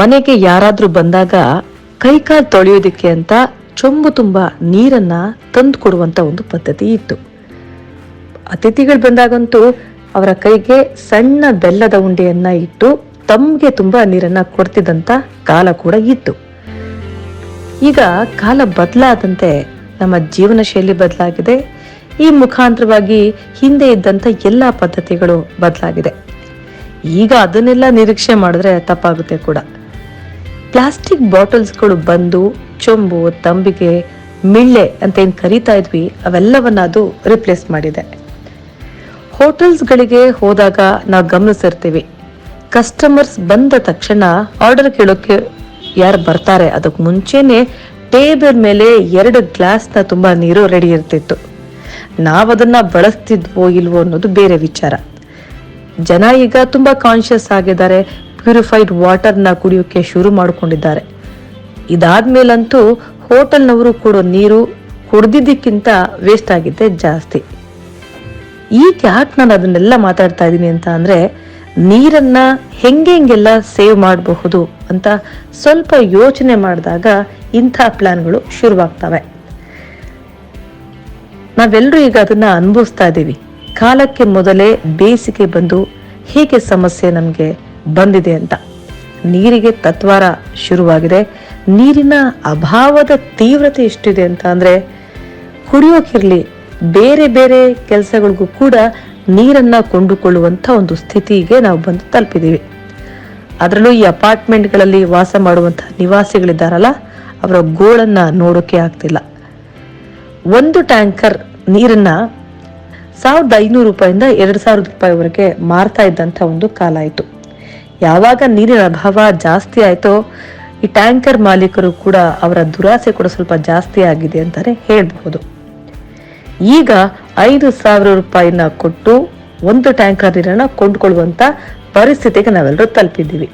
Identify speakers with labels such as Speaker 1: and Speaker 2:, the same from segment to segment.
Speaker 1: ಮನೆಗೆ ಯಾರಾದ್ರೂ ಬಂದಾಗ ಕೈಕಾಲು ತೊಳೆಯೋದಕ್ಕೆ ಅಂತ ಚೊಂಬು ತುಂಬ ನೀರನ್ನ ತಂದು ಕೊಡುವಂತ ಒಂದು ಪದ್ಧತಿ ಇತ್ತು. ಅತಿಥಿಗಳು ಬಂದಾಗಂತೂ ಅವರ ಕೈಗೆ ಸಣ್ಣ ಬೆಲ್ಲದ ಉಂಡೆಯನ್ನ ಇಟ್ಟು ತಮ್ಗೆ ತುಂಬಾ ನೀರನ್ನ ಕೊಡ್ತಿದ್ದಂತ ಕಾಲ ಕೂಡ ಇತ್ತು. ಈಗ ಕಾಲ ಬದಲಾದಂತೆ ನಮ್ಮ ಜೀವನ ಶೈಲಿ ಬದಲಾಗಿದೆ. ಈ ಮುಖಾಂತರವಾಗಿ ಹಿಂದೆ ಇದ್ದಂತ ಎಲ್ಲಾ ಪದ್ಧತಿಗಳು ಬದಲಾಗಿದೆ. ಈಗ ಅದನ್ನೆಲ್ಲ ನಿರೀಕ್ಷೆ ಮಾಡಿದ್ರೆ ತಪ್ಪಾಗುತ್ತೆ ಕೂಡ. ಪ್ಲಾಸ್ಟಿಕ್ ಬಾಟಲ್ಸ್ಗಳು ಬಂದು ಚೊಂಬು, ತಂಬಿಗೆ, ಮಿಳ್ಳೆ ಅಂತ ಏನು ಕರಿತಾ ಇದ್ವಿ, ಅವೆಲ್ಲವನ್ನ ಅದು ರಿಪ್ಲೇಸ್ ಮಾಡಿದೆ. ಹೋಟೆಲ್ಸ್ಗಳಿಗೆ ಹೋದಾಗ ನಾವು ಗಮನಿಸಿರ್ತೀವಿ. ಕಸ್ಟಮರ್ಸ್ ಬಂದ ತಕ್ಷಣ ಆರ್ಡರ್ ಕೇಳೋಕೆ ಯಾರು ಬರ್ತಾರೆ ಅದಕ್ಕೆ ಮುಂಚೆನೆ ಟೇಬಲ್ ಮೇಲೆ ಎರಡು ಗ್ಲಾಸ್ನ ತುಂಬ ನೀರು ರೆಡಿ ಇರ್ತಿತ್ತು. ನಾವದನ್ನು ಬಳಸ್ತಿದ್ವೋ ಇಲ್ವೋ ಅನ್ನೋದು ಬೇರೆ ವಿಚಾರ. ಜನ ಈಗ ತುಂಬ ಕಾನ್ಷಿಯಸ್ ಆಗಿದ್ದಾರೆ ಪ್ಯೂರಿಫೈಡ್ ವಾಟರ್ನ ಕುಡಿಯೋಕೆ ಶುರು ಮಾಡಿಕೊಂಡಿದ್ದಾರೆ. ಇದಾದ ಮೇಲಂತೂ ಹೋಟೆಲ್ನವರು ಕೊಡೋ ನೀರು ಕುಡ್ದಿದ್ದಕ್ಕಿಂತ ವೇಸ್ಟ್ ಆಗಿದ್ದೆ ಜಾಸ್ತಿ. ಈಗ ಯಾಕೆ ನಾನು ಅದನ್ನೆಲ್ಲ ಮಾತಾಡ್ತಾ ಇದ್ದೀನಿ ಅಂತ ಅಂದರೆ, ನೀರನ್ನ ಹೆಂಗೆ ಹೆಂಗೆಲ್ಲ ಸೇವ್ ಮಾಡಬಹುದು ಅಂತ ಸ್ವಲ್ಪ ಯೋಚನೆ ಮಾಡಿದಾಗ ಇಂಥ ಪ್ಲಾನ್ಗಳು ಶುರುವಾಗ್ತವೆ. ನಾವೆಲ್ಲರೂ ಈಗ ಅದನ್ನ ಅನುಭವಿಸ್ತಾ ಇದ್ದೀವಿ ಕಾಲಕ್ಕೆ ಮೊದಲೇ ಬೇಸಿಗೆ ಬಂದು ಹೇಗೆ ಸಮಸ್ಯೆ ನಮಗೆ ಬಂದಿದೆ ಅಂತ. ನೀರಿಗೆ ತತ್ವಾರ ಶುರುವಾಗಿದೆ. ನೀರಿನ ಅಭಾವದ ತೀವ್ರತೆ ಎಷ್ಟಿದೆ ಅಂತ ಅಂದರೆ, ಕುಡಿಯೋಕಿರ್ಲಿ ಬೇರೆ ಬೇರೆ ಕೆಲಸಗಳಿಗೂ ಕೂಡ ನೀರನ್ನ ಕೊಂಡುಕೊಳ್ಳುವಂತ ಒಂದು ಸ್ಥಿತಿಗೆ ನಾವು ಬಂದು ತಲುಪಿದ್ದೀವಿ. ಅದರಲ್ಲೂ ಈ ಅಪಾರ್ಟ್ಮೆಂಟ್ಗಳಲ್ಲಿ ವಾಸ ಮಾಡುವಂಥ ನಿವಾಸಿಗಳಿದ್ದಾರಲ್ಲ, ಅವರ ಗೋಳನ್ನ ನೋಡೋಕೆ ಆಗ್ತಿಲ್ಲ. ಒಂದು ಟ್ಯಾಂಕರ್ ನೀರನ್ನ ಸಾವಿರದ ಐನೂರು ರೂಪಾಯಿಂದ ಎರಡು ಸಾವಿರದ ರೂಪಾಯಿವರೆಗೆ ಮಾರ್ತಾ ಇದ್ದಂತ ಒಂದು ಕಾಲ ಆಯಿತು. ಯಾವಾಗ ನೀರಿನ ಅಭಾವ ಜಾಸ್ತಿ ಆಯ್ತೋ ಈ ಟ್ಯಾಂಕರ್ ಮಾಲೀಕರು ಕೂಡ ಅವರ ದುರಾಸೆ ಕೂಡ ಸ್ವಲ್ಪ ಜಾಸ್ತಿ ಆಗಿದೆ ಅಂತಾನೆ ಹೇಳಬಹುದು ಈಗ ಐದು ಸಾವಿರ ರೂಪಾಯಿನ ಕೊಟ್ಟು ಒಂದು ಟ್ಯಾಂಕರ್ ನೀರನ್ನ ಕೊಂಡ್ಕೊಳ್ಳುವಂತ ಪರಿಸ್ಥಿತಿಗೆ ನಾವೆಲ್ಲರೂ ತಲುಪಿದ್ದೀವಿ.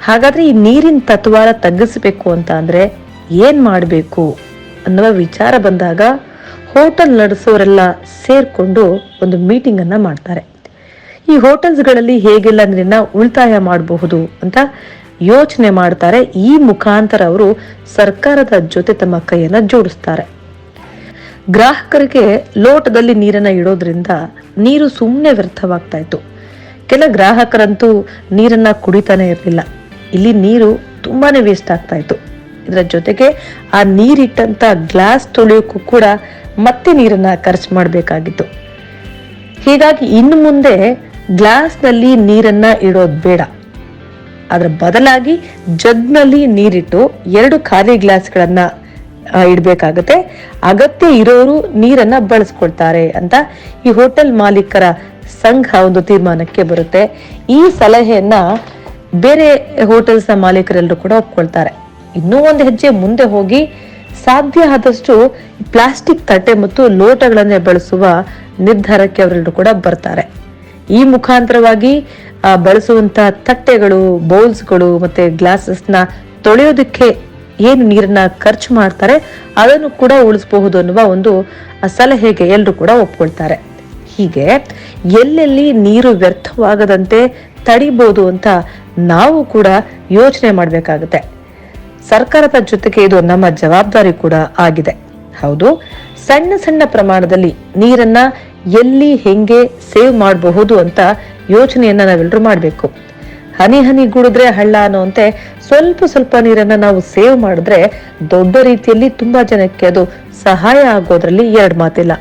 Speaker 1: ಹಾಗಾದ್ರೆ ಈ ನೀರಿನ ತತ್ವಾರ ತಗ್ಗಿಸಬೇಕು ಅಂತ ಅಂದ್ರೆ ಏನ್ ಮಾಡಬೇಕು ಅನ್ನುವ ವಿಚಾರ ಬಂದಾಗ ಹೋಟೆಲ್ ನಡೆಸೋರೆಲ್ಲ ಸೇರಿಕೊಂಡು ಒಂದು ಮೀಟಿಂಗ್ ಅನ್ನ ಮಾಡ್ತಾರೆ. ಈ ಹೋಟೆಲ್ಸ್ಗಳಲ್ಲಿ ಹೇಗೆಲ್ಲ ನೀರನ್ನ ಉಳಿತಾಯ ಮಾಡಬಹುದು ಅಂತ ಯೋಚನೆ ಮಾಡ್ತಾರೆ. ಈ ಮುಖಾಂತರ ಅವರು ಸರ್ಕಾರದ ಜೊತೆ ತಮ್ಮ ಕೈಯನ್ನ ಜೋಡಿಸ್ತಾರೆ. ಗ್ರಾಹಕರಿಗೆ ಲೋಟದಲ್ಲಿ ನೀರನ್ನ ಇಡೋದ್ರಿಂದ ನೀರು ಸುಮ್ಮನೆ ವ್ಯರ್ಥವಾಗ್ತಾ ಇತ್ತು. ಕೆಲ ಗ್ರಾಹಕರಂತೂ ನೀರನ್ನ ಕುಡಿತಾನೆ ಇರಲಿಲ್ಲ. ಇಲ್ಲಿ ನೀರು ತುಂಬಾನೇ ವೇಸ್ಟ್ ಆಗ್ತಾ ಇತ್ತು. ಇದರ ಜೊತೆಗೆ ಆ ನೀರಿಟ್ಟಂತ ಗ್ಲಾಸ್ ತೊಳೆಯೋಕ್ಕೂ ಕೂಡ ಮತ್ತೆ ನೀರನ್ನ ಖರ್ಚು ಮಾಡಬೇಕಾಗಿತ್ತು. ಹೀಗಾಗಿ ಇನ್ನು ಮುಂದೆ ಗ್ಲಾಸ್ನಲ್ಲಿ ನೀರನ್ನ ಇಡೋದು ಬೇಡ. ಅದರ ಬದಲಾಗಿ ಜಗ್ನಲ್ಲಿ ನೀರಿಟ್ಟು ಎರಡು ಖಾಲಿ ಗ್ಲಾಸ್ಗಳನ್ನು ಇಡಬೇಕಾಗತ್ತೆ. ಅಗತ್ಯ ಇರೋರು ನೀರನ್ನ ಬಳಸ್ಕೊಳ್ತಾರೆ ಅಂತ ಈ ಹೋಟೆಲ್ ಮಾಲೀಕರ ಸಂಘ ಒಂದು ತೀರ್ಮಾನಕ್ಕೆ ಬರುತ್ತೆ. ಈ ಸಲಹೆಯನ್ನ ಬೇರೆ ಹೋಟೆಲ್ಸ್ನ ಮಾಲೀಕರೆಲ್ಲರೂ ಕೂಡ ಒಪ್ಕೊಳ್ತಾರೆ. ಇನ್ನೂ ಒಂದು ಹೆಜ್ಜೆ ಮುಂದೆ ಹೋಗಿ ಸಾಧ್ಯ ಆದಷ್ಟು ಪ್ಲಾಸ್ಟಿಕ್ ತಟ್ಟೆ ಮತ್ತು ಲೋಟಗಳನ್ನೇ ಬಳಸುವ ನಿರ್ಧಾರಕ್ಕೆ ಅವರೆಲ್ಲರೂ ಕೂಡ ಬರ್ತಾರೆ. ಈ ಮುಖಾಂತರವಾಗಿ ಬಳಸುವಂತಹ ಬಳಸುವಂತ ತಟ್ಟೆಗಳು, ಬೌಲ್ಸ್ಗಳು ಮತ್ತೆ ಗ್ಲಾಸಸ್ನ ತೊಳೆಯೋದಕ್ಕೆ ಏನು ನೀರನ್ನ ಖರ್ಚು ಮಾಡ್ತಾರೆ, ಅದನ್ನು ಕೂಡ ಉಳಿಸಬಹುದು ಅನ್ನುವ ಒಂದು ಸಲಹೆಗೆ ಎಲ್ಲರೂ ಕೂಡ ಒಪ್ಕೊಳ್ತಾರೆ. ಹೀಗೆ ಎಲ್ಲೆಲ್ಲಿ ನೀರು ವ್ಯರ್ಥವಾಗದಂತೆ ತಡಿಬಹುದು ಅಂತ ನಾವು ಕೂಡ ಯೋಚನೆ ಮಾಡಬೇಕಾಗುತ್ತೆ. ಸರ್ಕಾರದ ಜೊತೆಗೆ ಇದು ನಮ್ಮ ಜವಾಬ್ದಾರಿ ಕೂಡ ಆಗಿದೆ. ಹೌದು, ಸಣ್ಣ ಸಣ್ಣ ಪ್ರಮಾಣದಲ್ಲಿ ನೀರನ್ನ ಎಲ್ಲಿ ಹೆಂಗೆ ಸೇವ್ ಮಾಡಬಹುದು ಅಂತ ಯೋಚನೆಯನ್ನ ನಾವೆಲ್ಲರೂ ಮಾಡಬೇಕು. ಹನಿ ಹನಿ ಗುಡಿದ್ರೆ ಹಳ್ಳ ಅನ್ನೋಂತೆ ಸ್ವಲ್ಪ ಸ್ವಲ್ಪ ನೀರನ್ನ ನಾವು ಸೇವ್ ಮಾಡಿದ್ರೆ ದೊಡ್ಡ ರೀತಿಯಲ್ಲಿ ತುಂಬಾ ಜನಕ್ಕೆ ಅದು ಸಹಾಯ ಆಗೋದ್ರಲ್ಲಿ ಎರಡು ಮಾತಿಲ್ಲ.